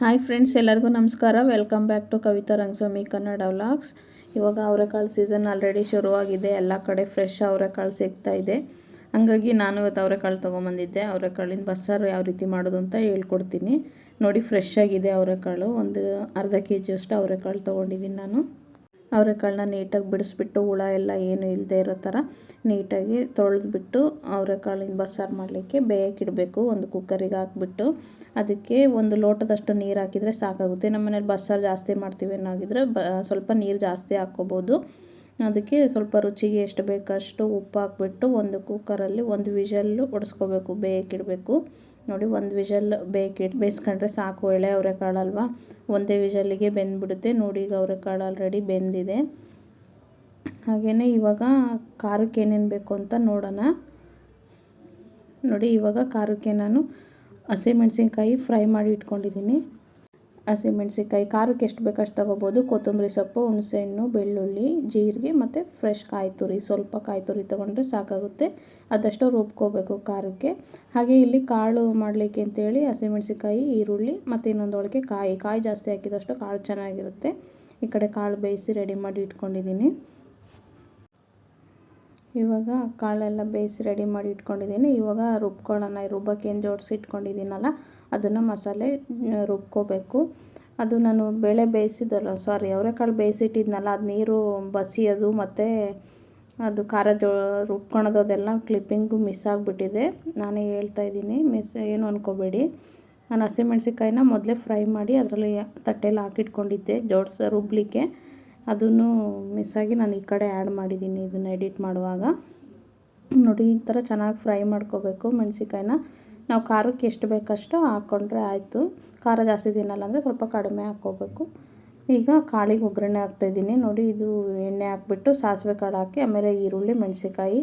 Hi friends, ಎಲ್ಲರಿಗೂ ನಮಸ್ಕಾರ. Welcome back to Kavitha Rangaswamy Kannada vlogs ಇವಾಗ ಅವರೆಕಾಳು ಸೀಸನ್ ಆಲ್ರೆಡಿ ಶುರುವಾಗಿದೆ. ಎಲ್ಲ ಕಡೆ ಫ್ರೆಶ್ ಅವರೆಕಾಳು ಸಿಗ್ತಾ ಇದೆ. ಹಾಗಾಗಿ ನಾನು ಇವತ್ತು ಅವರೆಕಾಳು ತೊಗೊಂಬಂದಿದ್ದೆ. ಅವರೆಕಾಳಿನ ಬಸ್ಸಾರು ಯಾವ ರೀತಿ ಮಾಡೋದು ಅಂತ ಹೇಳ್ಕೊಡ್ತೀನಿ. ನೋಡಿ ಫ್ರೆಶ್ ಆಗಿದೆ ಅವರೆಕಾಳು. ಒಂದು ಅರ್ಧ ಕೆ ಜಿಯಷ್ಟು ಅವರೆಕಾಳು ತೊಗೊಂಡಿದ್ದೀನಿ ನಾನು. ಅವರೆಕಾಳನ್ನ ನೀಟಾಗಿ ಬಿಡಿಸ್ಬಿಟ್ಟು ಹುಳ ಎಲ್ಲ ಏನು ಇಲ್ಲದೆ ಇರೋ ಥರ ನೀಟಾಗಿ ತೊಳೆದ್ಬಿಟ್ಟು ಅವರೆಕಾಳಿನ ಬಸ್ಸಾರು ಮಾಡಲಿಕ್ಕೆ ಬೇಯಕ್ಕಿಡಬೇಕು ಒಂದು ಕುಕ್ಕರಿಗೆ ಹಾಕ್ಬಿಟ್ಟು ಅದಕ್ಕೆ ಒಂದು ಲೋಟದಷ್ಟು ನೀರು ಹಾಕಿದರೆ ಸಾಕಾಗುತ್ತೆ. ನಮ್ಮ ಮನೇಲಿ ಬಸ್ಸಾರು ಜಾಸ್ತಿ ಮಾಡ್ತೀವಿ ಅನ್ನೋಗಿದ್ರೆ ಬ, ಸ್ವಲ್ಪ ನೀರು ಜಾಸ್ತಿ ಹಾಕ್ಕೋಬೋದು. ಅದಕ್ಕೆ ಸ್ವಲ್ಪ ರುಚಿಗೆ ಎಷ್ಟು ಬೇಕಷ್ಟು ಉಪ್ಪು ಹಾಕ್ಬಿಟ್ಟು ಒಂದು ಕುಕ್ಕರಲ್ಲಿ ಒಂದು ವಿಷಲ್ಲು ಹೊಡೆಸ್ಕೋಬೇಕು ಬೇಯಕ್ಕಿಡಬೇಕು ನೋಡಿ, ಒಂದು ವಿಷಲ್ ಬೇಕಿಟ್ಟು ಬೇಯಿಸ್ಕೊಂಡ್ರೆ ಸಾಕು, ಎಳೆ ಅವರೆಕಾಳಲ್ವ ಒಂದೇ ವಿಷಲ್ಲಿಗೆ ಬೆಂದ್ಬಿಡುತ್ತೆ. ನೋಡಿ, ಈಗ ಅವರೆಕಾಳು ಆಲ್ರೆಡಿ ಬೆಂದಿದೆ. ಹಾಗೆಯೇ ಇವಾಗ ಖಾರಕ್ಕೆ ಏನೇನು ಬೇಕು ಅಂತ ನೋಡೋಣ. ನೋಡಿ, ಇವಾಗ ಖಾರಕ್ಕೆ ನಾನು ಹಸಿಮೆಣ್ಸಿನ್ಕಾಯಿ ಫ್ರೈ ಮಾಡಿ ಇಟ್ಕೊಂಡಿದ್ದೀನಿ. ಹಸಿಮೆಣ್ಸಿನ್ಕಾಯಿ ಖಾರಕ್ಕೆ ಎಷ್ಟು ಬೇಕಷ್ಟು ತಗೋಬೋದು. ಕೊತ್ತಂಬರಿ ಸೊಪ್ಪು, ಹುಣಸೆಹಣ್ಣು, ಬೆಳ್ಳುಳ್ಳಿ, ಜೀರಿಗೆ ಮತ್ತು ಫ್ರೆಶ್ ಕಾಯಿ ತುರಿ. ಸ್ವಲ್ಪ ಕಾಯಿ ತುರಿ ತೊಗೊಂಡ್ರೆ ಸಾಕಾಗುತ್ತೆ. ಅದಷ್ಟು ರುಬ್ಕೋಬೇಕು ಖಾರಕ್ಕೆ. ಹಾಗೆ ಇಲ್ಲಿ ಕಾಳು ಮಾಡಲಿಕ್ಕೆ ಅಂತೇಳಿ ಹಸಿಮೆಣ್ಸಿನ್ಕಾಯಿ ಈರುಳ್ಳಿ ಮತ್ತು ಇನ್ನೊಂದೊಳಗೆ ಕಾಯಿ. ಕಾಯಿ ಜಾಸ್ತಿ ಹಾಕಿದಷ್ಟು ಕಾಳು ಚೆನ್ನಾಗಿರುತ್ತೆ. ಈ ಕಡೆ ಕಾಳು ಬೇಯಿಸಿ ರೆಡಿ ಮಾಡಿ ಇಟ್ಕೊಂಡಿದ್ದೀನಿ. ಇವಾಗ ಕಾಳೆಲ್ಲ ಬೇಯಿಸಿ ರೆಡಿ ಮಾಡಿ ಇಟ್ಕೊಂಡಿದ್ದೀನಿ. ಇವಾಗ ರುಬ್ಕೊಳ್ಳೋಣ. ರುಬ್ಬಕ್ಕೆ ಏನು ಜೋಡಿಸಿ ಇಟ್ಕೊಂಡಿದ್ದೀನಲ್ಲ, ಅದನ್ನು ಮಸಾಲೆ ರುಬ್ಕೋಬೇಕು. ಅದು ನಾನು ಬೇಳೆ ಬೇಯಿಸಿದಲ್ಲ ಸಾರಿ ಅವರೆಕಾಳು ಬೇಯಿಸಿಟ್ಟಿದ್ನಲ್ಲ, ಅದು ನೀರು ಬಸಿಯೋದು ಮತ್ತು ಅದು ಖಾರ ಜೋ, ರುಬ್ಕೊಳೋದು ಅದೆಲ್ಲ ಕ್ಲಿಪ್ಪಿಂಗು ಮಿಸ್ ಆಗಿಬಿಟ್ಟಿದೆ. ನಾನೇ ಹೇಳ್ತಾ ಇದ್ದೀನಿ ಮಿಸ್ ಏನು ಅಂದ್ಕೋಬೇಡಿ ನಾನು ಹಸಿಮೆಣ್ಸಿನ್ಕಾಯಿನ ಮೊದಲೇ ಫ್ರೈ ಮಾಡಿ ಅದರಲ್ಲಿ ತಟ್ಟೆಲಿ ಹಾಕಿಟ್ಕೊಂಡಿದ್ದೆ ಜೋಡಿಸ, ರುಬ್ಲಿಕ್ಕೆ. ಅದನ್ನು ಮಿಸ್ ಆಗಿ ನಾನು ಈ ಕಡೆ ಆ್ಯಡ್ ಮಾಡಿದ್ದೀನಿ. ಇದನ್ನು ಎಡಿಟ್ ಮಾಡುವಾಗ. ನೋಡಿ, ಈ ಥರ ಚೆನ್ನಾಗಿ ಫ್ರೈ ಮಾಡ್ಕೋಬೇಕು ಮೆಣಸಿನ್ಕಾಯಿನ. ನಾವು ಖಾರಕ್ಕೆ ಎಷ್ಟು ಬೇಕಷ್ಟು ಹಾಕ್ಕೊಂಡ್ರೆ ಆಯಿತು. ಖಾರ ಜಾಸ್ತಿ ತಿನ್ನಲ್ಲ ಅಂದರೆ ಸ್ವಲ್ಪ ಕಡಿಮೆ ಹಾಕ್ಕೋಬೇಕು. ಈಗ ಕಾಳಿಗೆ ಒಗ್ಗರಣೆ ಹಾಕ್ತಾಯಿದ್ದೀನಿ ನೋಡಿ, ಇದು ಎಣ್ಣೆ ಹಾಕ್ಬಿಟ್ಟು ಸಾಸಿವೆ ಕಾಳು ಹಾಕಿ, ಆಮೇಲೆ ಈರುಳ್ಳಿ ಮೆಣಸಿಕಾಯಿ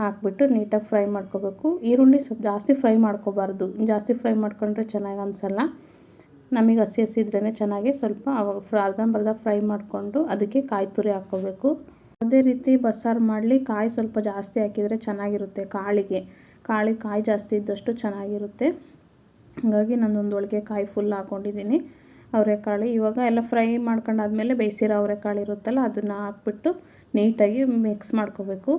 ಹಾಕ್ಬಿಟ್ಟು ನೀಟಾಗಿ ಫ್ರೈ ಮಾಡ್ಕೋಬೇಕು. ಈರುಳ್ಳಿ ಸ್ವಲ್ಪ ಜಾಸ್ತಿ ಫ್ರೈ ಮಾಡ್ಕೋಬಾರ್ದು. ಜಾಸ್ತಿ ಫ್ರೈ ಮಾಡ್ಕೊಂಡ್ರೆ ಚೆನ್ನಾಗಿ ಅನಿಸಲ್ಲ. ನಮಗೆ ಹಸಿ ಹಸಿ ಇದ್ರೇ ಚೆನ್ನಾಗಿ ಸ್ವಲ್ಪ ಅವಾಗ ಅರ್ಧಂಬರ್ಧ ಫ್ರೈ ಮಾಡಿಕೊಂಡು ಅದಕ್ಕೆ ಕಾಯಿ ತುರಿ ಹಾಕ್ಕೋಬೇಕು. ಅದೇ ರೀತಿ ಬಸ್ಸಾರು ಮಾಡಲಿ ಕಾಯಿ ಸ್ವಲ್ಪ ಜಾಸ್ತಿ ಹಾಕಿದರೆ ಚೆನ್ನಾಗಿರುತ್ತೆ ಕಾಳಿಗೆ. ಕಾಳಿಗೆ ಕಾಯಿ ಜಾಸ್ತಿ ಇದ್ದಷ್ಟು ಚೆನ್ನಾಗಿರುತ್ತೆ. ಹಾಗಾಗಿ ನಾನೊಂದು ಒಳಗೆ ಕಾಯಿ ಫುಲ್ ಹಾಕ್ಕೊಂಡಿದ್ದೀನಿ ಅವರೆಕಾಳು ಇವಾಗ ಎಲ್ಲ ಫ್ರೈ ಮಾಡ್ಕೊಂಡಾದ್ಮೇಲೆ ಬೇಯಿಸಿರೋ ಅವರೆಕಾಳು ಇರುತ್ತಲ್ಲ ಅದನ್ನು ಹಾಕ್ಬಿಟ್ಟು ನೀಟಾಗಿ ಮಿಕ್ಸ್ ಮಾಡ್ಕೋಬೇಕು.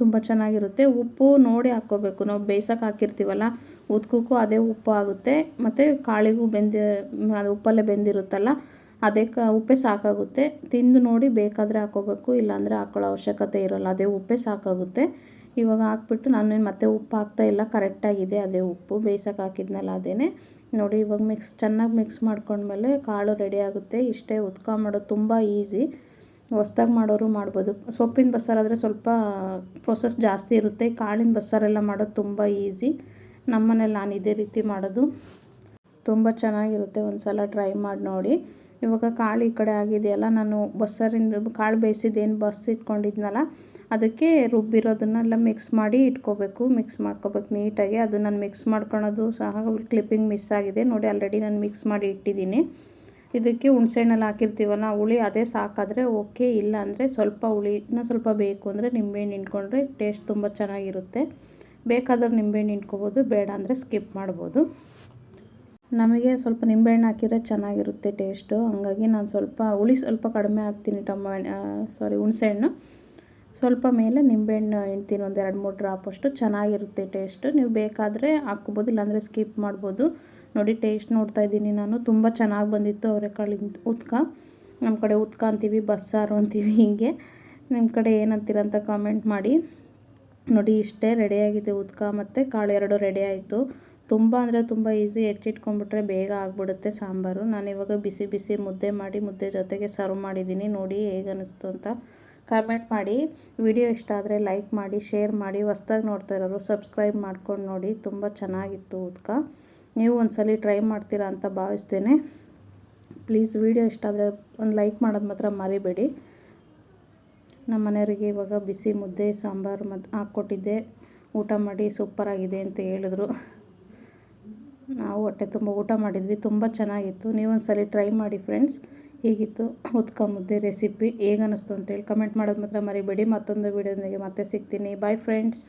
ತುಂಬ ಚೆನ್ನಾಗಿರುತ್ತೆ. ಉಪ್ಪು ನೋಡಿ ಹಾಕ್ಕೋಬೇಕು. ನಾವು ಬೇಯ್ಸೋಕೆ ಹಾಕಿರ್ತೀವಲ್ಲ ಉದ್ಕಕ್ಕೂ ಅದೇ ಉಪ್ಪು ಆಗುತ್ತೆ. ಮತ್ತು ಕಾಳಿಗೂ ಬೆಂದು, ಅದು ಉಪ್ಪಲ್ಲೇ ಬೆಂದಿರುತ್ತಲ್ಲ, ಅದೇ ಕ, ಉಪ್ಪೇ ಸಾಕಾಗುತ್ತೆ. ತಿಂದು ನೋಡಿ ಬೇಕಾದರೆ ಹಾಕ್ಕೋಬೇಕು ಇಲ್ಲಾಂದರೆ ಹಾಕ್ಕೊಳ್ಳೋ ಅವಶ್ಯಕತೆ ಇರೋಲ್ಲ. ಅದೇ ಉಪ್ಪೇ ಸಾಕಾಗುತ್ತೆ. ಇವಾಗ ಹಾಕ್ಬಿಟ್ಟು ನಾನೇನು ಮತ್ತೆ ಉಪ್ಪು ಹಾಕ್ತಾ ಇಲ್ಲ ಕರೆಕ್ಟಾಗಿದೆ ಅದೇ ಉಪ್ಪು. ಬೇಯಿಸೋಕೆ ಹಾಕಿದ್ನಲ್ಲ ಅದೇ ನೋಡಿ ಇವಾಗ ಮಿಕ್ಸ್ ಚೆನ್ನಾಗಿ ಮಿಕ್ಸ್ ಮಾಡ್ಕೊಂಡ್ಮೇಲೆ ಕಾಳು ರೆಡಿ ಆಗುತ್ತೆ. ಇಷ್ಟೇ ಉದ್ಕ ಮಾಡೋದು ತುಂಬ ಈಸಿ ಹೊಸ್ದಾಗಿ ಮಾಡೋರು ಮಾಡ್ಬೋದು. ಸೊಪ್ಪಿನ ಬಸ್ಸಾರಾದರೆ ಸ್ವಲ್ಪ ಪ್ರೊಸೆಸ್ ಜಾಸ್ತಿ ಇರುತ್ತೆ. ಕಾಳಿನ ಬಸ್ಸಾರೆಲ್ಲ ಮಾಡೋದು ತುಂಬ ಈಸಿ ನಮ್ಮನೇಲಿ ನಾನು ಇದೇ ರೀತಿ ಮಾಡೋದು. ತುಂಬ ಚೆನ್ನಾಗಿರುತ್ತೆ. ಒಂದು ಸಲ ಟ್ರೈ ಮಾಡಿ ನೋಡಿ. ಇವಾಗ ಕಾಳು ಈ ಕಡೆ ಆಗಿದೆಯಲ್ಲ, ನಾನು ಬಸ್ಸರಿಂದ ಕಾಳು ಬೇಯಿಸಿದ್ದೇನು ಬಸ್ ಇಟ್ಕೊಂಡಿದ್ನಲ್ಲ, ಅದಕ್ಕೆ ರುಬ್ಬಿರೋದನ್ನೆಲ್ಲ ಮಿಕ್ಸ್ ಮಾಡಿ ಇಟ್ಕೋಬೇಕು. ಮಿಕ್ಸ್ ಮಾಡ್ಕೋಬೇಕು ನೀಟಾಗಿ. ಅದು ನಾನು ಮಿಕ್ಸ್ ಮಾಡ್ಕೊಳೋದು ಸಹ ಕ್ಲಿಪ್ಪಿಂಗ್ ಮಿಸ್ ಆಗಿದೆ. ನೋಡಿ ಆಲ್ರೆಡಿ ನಾನು ಮಿಕ್ಸ್ ಮಾಡಿ ಇಟ್ಟಿದ್ದೀನಿ. ಇದಕ್ಕೆ ಹುಣ್ಸೆಹಣ್ಣಲ್ಲಿ ಹಾಕಿರ್ತೀವಲ್ಲ ಹುಳಿ ಅದೇ ಸಾಕಾದರೆ ಓಕೆ ಇಲ್ಲ ಅಂದರೆ ಸ್ವಲ್ಪ ಹುಳಿ ಸ್ವಲ್ಪ ಬೇಕು ಅಂದರೆ ನಿಂಬೆಹಣ್ಣು ಇಟ್ಕೊಂಡ್ರೆ ಟೇಸ್ಟ್ ತುಂಬ ಚೆನ್ನಾಗಿರುತ್ತೆ. ಬೇಕಾದ್ರೆ ನಿಂಬೆಹಣ್ಣು ಇಟ್ಕೋಬೋದು, ಬೇಡ ಅಂದರೆ ಸ್ಕಿಪ್ ಮಾಡ್ಬೋದು. ನಮಗೆ ಸ್ವಲ್ಪ ನಿಂಬೆಹಣ್ಣು ಹಾಕಿದ್ರೆ ಚೆನ್ನಾಗಿರುತ್ತೆ ಟೇಸ್ಟು ಹಾಗಾಗಿ ನಾನು ಸ್ವಲ್ಪ ಹುಳಿ ಸ್ವಲ್ಪ ಕಡಿಮೆ ಹಾಕ್ತೀನಿ ಟೊಮ ಸಾರಿ ಹುಣಸೆಹಣ್ಣು. ಸ್ವಲ್ಪ ಮೇಲೆ ನಿಂಬೆಹಣ್ಣು ಇಡ್ತೀನಿ, ಒಂದು ಎರಡು ಮೂರು ಡ್ರಾಪ್ ಅಷ್ಟು ಚೆನ್ನಾಗಿರುತ್ತೆ ಟೇಸ್ಟು ನೀವು ಬೇಕಾದರೆ ಹಾಕ್ಕೋಬೋದು ಇಲ್ಲಾಂದರೆ ಸ್ಕಿಪ್ ಮಾಡ್ಬೋದು. ನೋಡಿ ಟೇಸ್ಟ್ ನೋಡ್ತಾ ಇದ್ದೀನಿ ನಾನು. ತುಂಬ ಚೆನ್ನಾಗಿ ಬಂದಿತ್ತು ಅವರೆಕಾಳಿನ ಉತ್ಕ. ನಮ್ಮ ಕಡೆ ಉತ್ಕ ಅಂತೀವಿ, ಬಸ್ಸಾರು ಅಂತೀವಿ ಹೀಗೆ. ನಿಮ್ಮ ಕಡೆ ಏನಂತೀರ ಅಂತ ಕಾಮೆಂಟ್ ಮಾಡಿ. ನೋಡಿ, ಇಷ್ಟೇ ರೆಡಿಯಾಗಿದೆ ಉದ್ಕ ಮತ್ತು ಕಾಳು ಎರಡು ರೆಡಿ ಆಯಿತು. ತುಂಬ ಅಂದರೆ ತುಂಬ ಈಸಿ ಹೆಚ್ಚಿಟ್ಕೊಂಡ್ಬಿಟ್ರೆ ಬೇಗ ಆಗಿಬಿಡುತ್ತೆ ಸಾಂಬಾರು. ನಾನು ಇವಾಗ ಬಿಸಿ ಬಿಸಿ ಮುದ್ದೆ ಮಾಡಿ, ಮುದ್ದೆ ಜೊತೆಗೆ ಸರ್ವ್ ಮಾಡಿದ್ದೀನಿ. ನೋಡಿ ಹೇಗೆ ಅನ್ನಿಸ್ತು ಅಂತ ಕಮೆಂಟ್ ಮಾಡಿ. ವಿಡಿಯೋ ಇಷ್ಟ ಆದರೆ ಲೈಕ್ ಮಾಡಿ ಶೇರ್ ಮಾಡಿ. ಹೊಸ್ದಾಗಿ ನೋಡ್ತಾ ಇರೋರು ಸಬ್ಸ್ಕ್ರೈಬ್ ಮಾಡ್ಕೊಂಡು ನೋಡಿ. ತುಂಬ ಚೆನ್ನಾಗಿತ್ತು ಉದ್ಕ. ನೀವು ಒಂದ್ಸಲಿ ಟ್ರೈ ಮಾಡ್ತೀರಾ ಅಂತ ಭಾವಿಸ್ತೇನೆ. ಪ್ಲೀಸ್ ವಿಡಿಯೋ ಇಷ್ಟ ಆದರೆ ಒಂದು ಲೈಕ್ ಮಾಡೋದು ಮಾತ್ರ ಮರಿಬೇಡಿ. ನಮ್ಮ ಮನೆಯವರಿಗೆ ಇವಾಗ ಬಿಸಿ ಮುದ್ದೆ, ಸಾಂಬಾರು ಮತ್ತು ಹಾಕ್ಕೊಟ್ಟಿದ್ದೆ. ಊಟ ಮಾಡಿ ಸೂಪರಾಗಿದೆ ಅಂತ ಹೇಳಿದ್ರು. ನಾವು ಹೊಟ್ಟೆ ತುಂಬ ಊಟ ಮಾಡಿದ್ವಿ, ತುಂಬ ಚೆನ್ನಾಗಿತ್ತು. ನೀವೊಂದ್ಸಲಿ ಟ್ರೈ ಮಾಡಿ ಫ್ರೆಂಡ್ಸ್ ಹೀಗಿತ್ತು ಉತ್ಕ ಮುದ್ದೆ ರೆಸಿಪಿ ಹೇಗನ್ನಿಸ್ತು ಅಂತೇಳಿ ಕಮೆಂಟ್ ಮಾಡೋದು ಮಾತ್ರ ಮರಿಬೇಡಿ. ಮತ್ತೊಂದು ವೀಡಿಯೋದೊಂದಿಗೆ ಮತ್ತೆ ಸಿಗ್ತೀನಿ. Bye friends